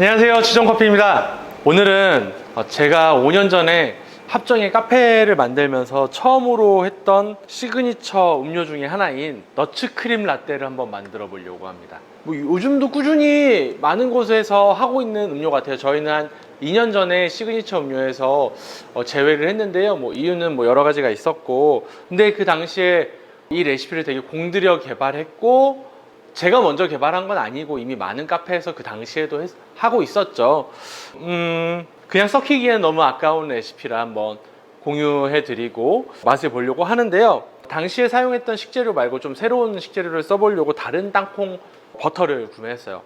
안녕하세요. 지정커피입니다. 오늘은 어, 제가 5년 전에 합정에 카페를 만들면서 처음으로 했던 시그니처 음료 중에 하나인 너츠 크림 라떼를 한번 만들어 보려고 합니다. 뭐 요즘도 꾸준히 많은 곳에서 하고 있는 음료 같아요. 저희는 한 2년 전에 시그니처 음료에서 어, 제외를 했는데요. 뭐 이유는 뭐 여러 가지가 있었고 근데 그 당시에 이 레시피를 되게 공들여 개발했고 제가 먼저 개발한 건 아니고 이미 많은 카페에서 그 당시에도 했- 하고 있었죠. 음, 그냥 썩히기에는 너무 아까운 레시피를 한번 공유해 드리고 맛을 보려고 하는데요. 당시에 사용했던 식재료 말고 좀 새로운 식재료를 써보려고 다른 땅콩 버터를 구매했어요.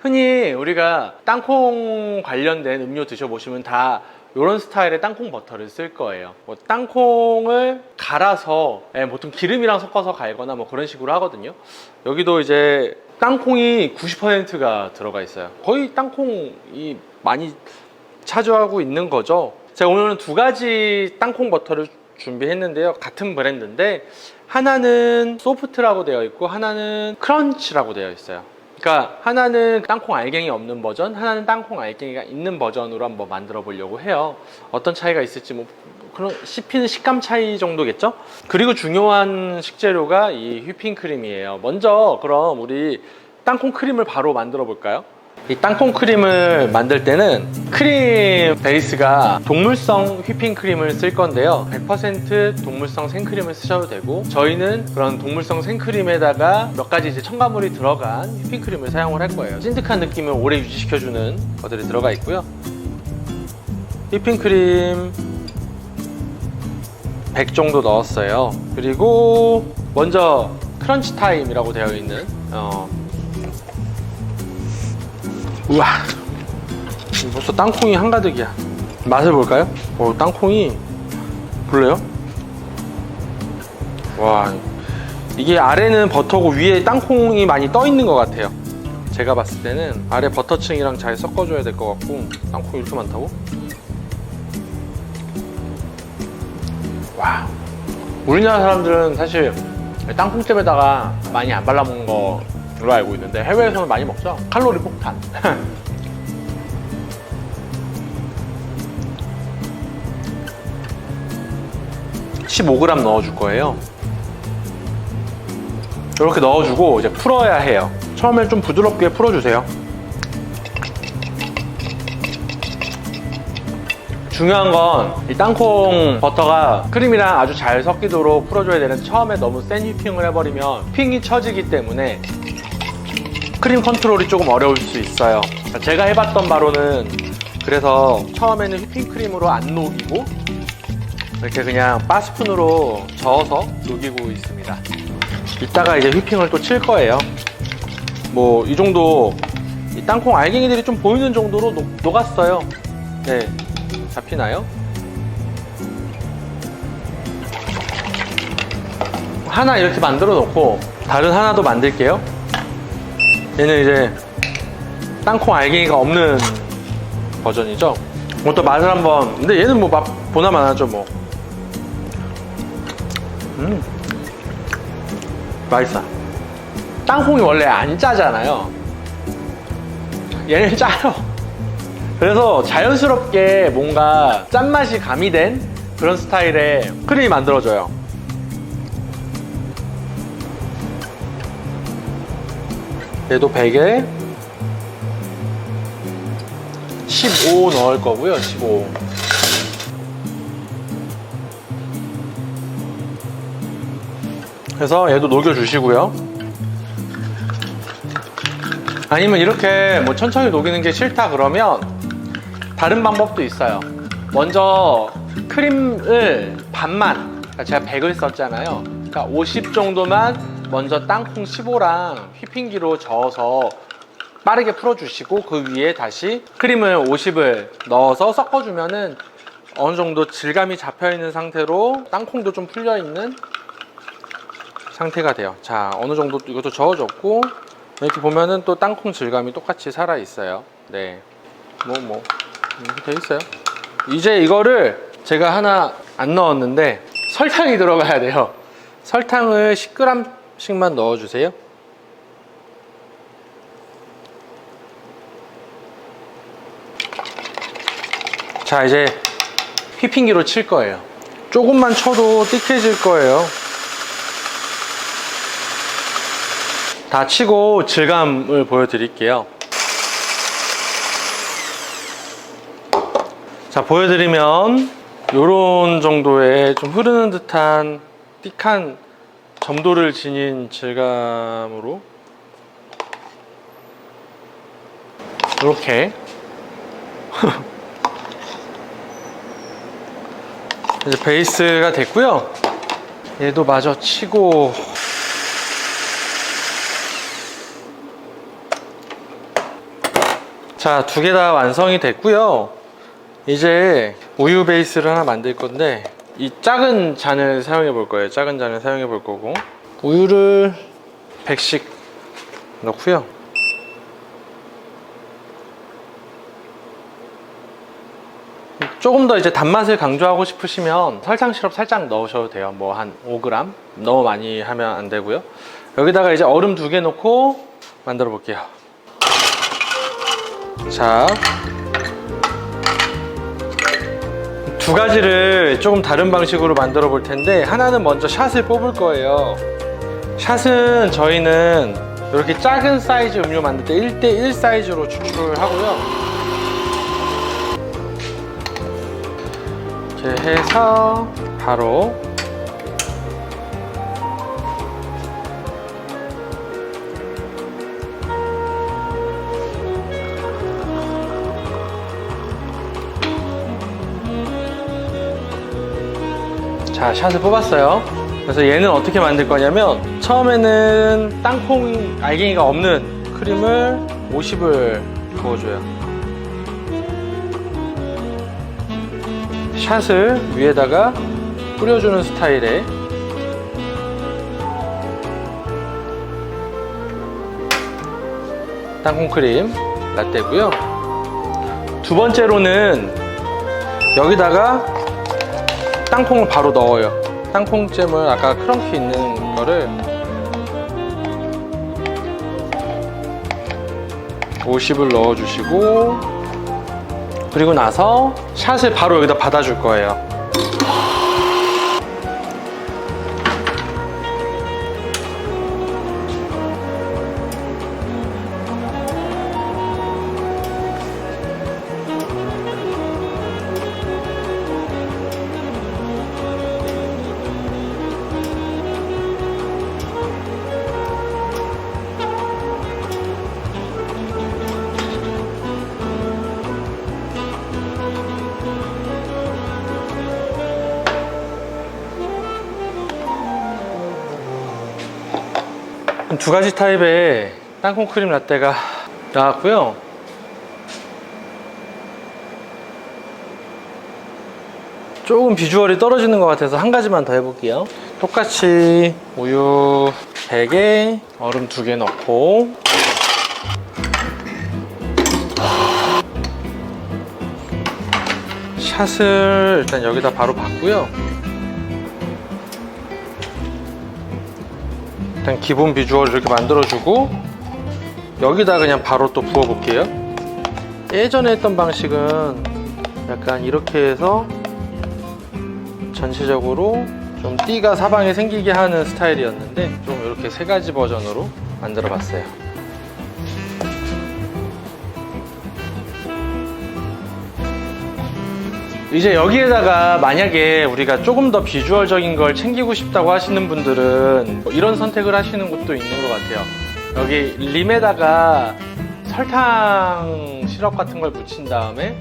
흔히 우리가 땅콩 관련된 음료 드셔보시면 다 이런 스타일의 땅콩 버터를 쓸 거예요. 뭐 땅콩을 갈아서 예, 보통 기름이랑 섞어서 갈거나 뭐 그런 식으로 하거든요. 여기도 이제 땅콩이 90%가 들어가 있어요. 거의 땅콩이 많이 차지하고 있는 거죠. 제가 오늘은 두 가지 땅콩 버터를 준비했는데요. 같은 브랜드인데 하나는 소프트라고 되어 있고 하나는 크런치라고 되어 있어요. 그러니까 하나는 땅콩 알갱이 없는 버전, 하나는 땅콩 알갱이가 있는 버전으로 한번 만들어 보려고 해요. 어떤 차이가 있을지 뭐 그런 씹히는 식감 차이 정도겠죠? 그리고 중요한 식재료가 이 휘핑 크림이에요. 먼저 그럼 우리 땅콩 크림을 바로 만들어 볼까요? 이 땅콩 크림을 만들 때는 크림 베이스가 동물성 휘핑 크림을 쓸 건데요. 100% 동물성 생크림을 쓰셔도 되고 저희는 그런 동물성 생크림에다가 몇 가지 이제 첨가물이 들어간 휘핑 크림을 사용을 할 거예요. 찐득한 느낌을 오래 유지시켜주는 것들이 들어가 있고요. 휘핑 크림 100 정도 넣었어요. 그리고 먼저 크런치 타임이라고 되어 있는 어, 우와 벌써 땅콩이 한가득이야 맛을 볼까요? 오, 땅콩이 볼래요? 와 이게 아래는 버터고 위에 땅콩이 많이 떠 있는 것 같아요 제가 봤을 때는 아래 버터층이랑 잘 섞어줘야 될 것 같고 땅콩이 이렇게 많다고? 와 우리나라 사람들은 사실 땅콩잼에다가 많이 안 발라먹는 거 로 알고 있는데 해외에서는 많이 먹죠? 칼로리 폭탄. 15g 넣어줄 거예요. 이렇게 넣어주고 이제 풀어야 해요. 처음에 좀 부드럽게 풀어주세요. 중요한 건 이 땅콩 버터가 크림이랑 아주 잘 섞이도록 풀어줘야 되는데 처음에 너무 센 휘핑을 해버리면 핑이 쳐지기 때문에 크림 컨트롤이 조금 어려울 수 있어요. 제가 해봤던 바로는 그래서 처음에는 휘핑크림으로 안 녹이고 이렇게 그냥 바스푼으로 저어서 녹이고 있습니다. 이따가 이제 휘핑을 또 칠 거예요. 뭐 이 정도 이 땅콩 알갱이들이 좀 보이는 정도로 녹, 녹았어요. 네. 잡히나요? 하나 이렇게 만들어 놓고 다른 하나도 만들게요 얘는 이제 땅콩 알갱이가 없는 버전이죠? 뭐 또 맛을 한번 근데 얘는 뭐 맛 보나마나죠 뭐. 음. 맛있어. 땅콩이 원래 안 짜잖아요. 얘는 짜요. 그래서 자연스럽게 뭔가 짠맛이 가미된 그런 스타일의 크림이 만들어져요 얘도 100에 15 넣을 거고요 15 그래서 얘도 녹여주시고요. 아니면 이렇게 뭐 천천히 녹이는 게 싫다 그러면 다른 방법도 있어요. 먼저 크림을 반만 그러니까 제가 100을 썼잖아요. 그러니까 50 정도만 먼저 땅콩 15랑 휘핑기로 저어서 빠르게 풀어주시고 그 위에 다시 크림을 50을 넣어서 섞어주면은 어느 정도 질감이 잡혀 있는 상태로 땅콩도 좀 풀려 있는 상태가 돼요. 자, 어느 정도 이것도 저어졌고 이렇게 보면은 또 땅콩 질감이 똑같이 살아 있어요. 네, 뭐뭐 이렇게 돼 있어요. 이제 이거를 제가 하나 안 넣었는데 설탕이 들어가야 돼요. 설탕을 10g 씩만 넣어주세요. 자 이제 휘핑기로 칠 거예요. 조금만 쳐도 띠해질 거예요. 다 치고 질감을 보여드릴게요. 자 보여드리면 이런 정도의 좀 흐르는 듯한 띡한 점도를 지닌 질감으로 이렇게. 이제 베이스가 됐고요. 얘도 마저 치고. 자 두 개 다 완성이 됐고요. 이제 우유 베이스를 하나 만들 건데 이 작은 잔을 사용해 볼 거예요. 작은 잔을 사용해 볼 거고. 우유를 100씩 넣고요. 조금 더 이제 단맛을 강조하고 싶으시면 설탕 시럽 살짝 넣으셔도 돼요. 뭐 한 5g 너무 많이 하면 안 되고요. 여기다가 이제 얼음 두 개 넣고 만들어 볼게요. 자 두 가지를 조금 다른 방식으로 만들어 볼 텐데 하나는 먼저 샷을 뽑을 거예요. 샷은 저희는 이렇게 작은 사이즈 음료 만들 때 1대1 사이즈로 추출하고요. 이렇게 해서 바로 자 샷을 뽑았어요. 그래서 얘는 어떻게 만들 거냐면 처음에는 땅콩 알갱이가 없는 크림을 50을 부어줘요. 샷을 위에다가 뿌려주는 스타일의 땅콩 크림 라떼고요. 두 번째로는 여기다가 땅콩을 바로 넣어요. 땅콩잼을 아까 크런키 있는 거를 50을 넣어주시고 그리고 나서 샷을 바로 여기다 받아줄 거예요. 두 가지 타입의 땅콩 크림 라떼가 나왔고요. 조금 비주얼이 떨어지는 것 같아서 한 가지만 더 해볼게요. 똑같이 우유 100에 얼음 2개 넣고 샷을 일단 여기다 바로 받고요. 일단 기본 비주얼 이렇게 만들어주고 여기다 그냥 바로 또 부어볼게요. 예전에 했던 방식은 약간 이렇게 해서 전체적으로 좀 띠가 사방에 생기게 하는 스타일이었는데 좀 이렇게 세 가지 버전으로 만들어 봤어요. 이제 여기에다가 만약에 우리가 조금 더 비주얼적인 걸 챙기고 싶다고 하시는 분들은 뭐 이런 선택을 하시는 것도 있는 것 같아요. 여기 림에다가 설탕 시럽 같은 걸 묻힌 다음에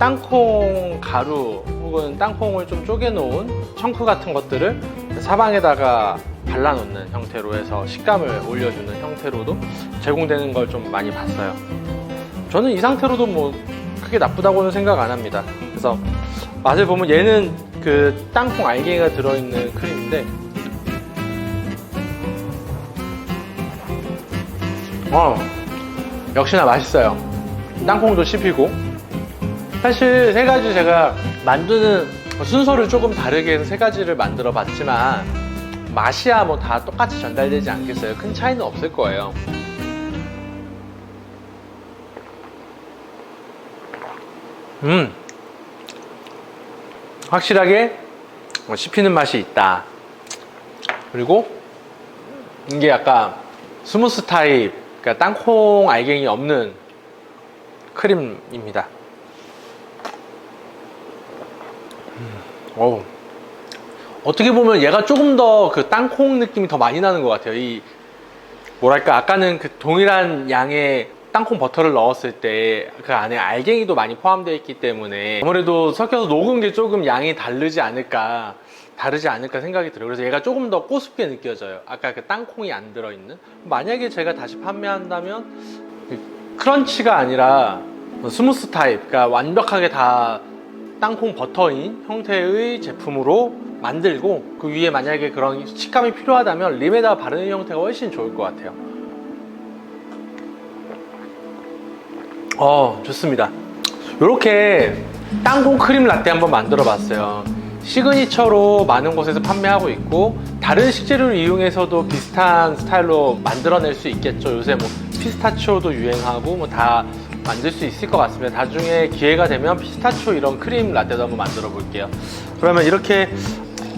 땅콩 가루 혹은 땅콩을 좀 쪼개놓은 청크 같은 것들을 사방에다가 발라놓는 형태로 해서 식감을 올려주는 형태로도 제공되는 걸 좀 많이 봤어요. 저는 이 상태로도 뭐 크게 나쁘다고는 생각 안 합니다. 그래서 맛을 보면 얘는 그 땅콩 알갱이가 들어있는 크림인데 어 역시나 맛있어요. 땅콩도 씹히고 사실 세 가지 제가 만드는 순서를 조금 다르게 해서 세 가지를 만들어 봤지만 맛이야 뭐 다 똑같이 전달되지 않겠어요. 큰 차이는 없을 거예요. 음, 확실하게 어, 씹히는 맛이 있다. 그리고 이게 약간 스무스 타입, 그러니까 땅콩 알갱이 없는 크림입니다. 음, 어우. 어떻게 보면 얘가 조금 더 그 땅콩 느낌이 더 많이 나는 것 같아요. 이 뭐랄까 아까는 그 동일한 양의 땅콩 버터를 넣었을 때 그 안에 알갱이도 많이 포함되어 있기 때문에 아무래도 섞여서 녹은 게 조금 양이 다르지 않을까 다르지 않을까 생각이 들어요. 그래서 얘가 조금 더 꼬숩게 느껴져요. 아까 그 땅콩이 안 들어있는 만약에 제가 다시 판매한다면 그 크런치가 아니라 스무스 타입, 그러니까 완벽하게 다 땅콩 버터인 형태의 제품으로 만들고 그 위에 만약에 그런 식감이 필요하다면 림에다 바르는 형태가 훨씬 좋을 것 같아요. 어, 좋습니다. 이렇게 땅콩 크림 라떼 한번 만들어 봤어요. 시그니처로 많은 곳에서 판매하고 있고 다른 식재료를 이용해서도 비슷한 스타일로 만들어낼 수 있겠죠. 요새 뭐 피스타치오도 유행하고 뭐 다 만들 수 있을 것 같습니다. 나중에 기회가 되면 피스타치오 이런 크림 라떼도 한번 만들어 볼게요. 그러면 이렇게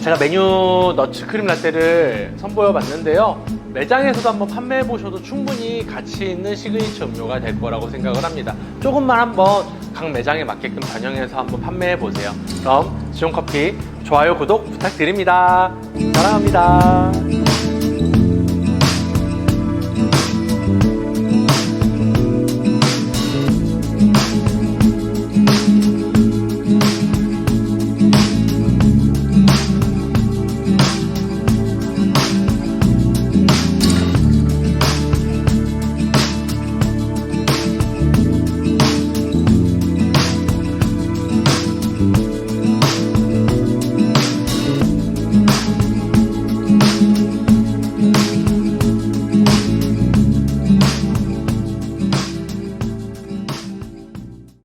제가 메뉴 너츠 크림 라떼를 선보여 봤는데요. 매장에서도 한번 판매해 보셔도 충분히 가치 있는 시그니처 음료가 될 거라고 생각을 합니다. 조금만 한번 각 매장에 맞게끔 변형해서 한번 판매해 보세요. 그럼 지온커피 좋아요, 구독 부탁드립니다. 사랑합니다.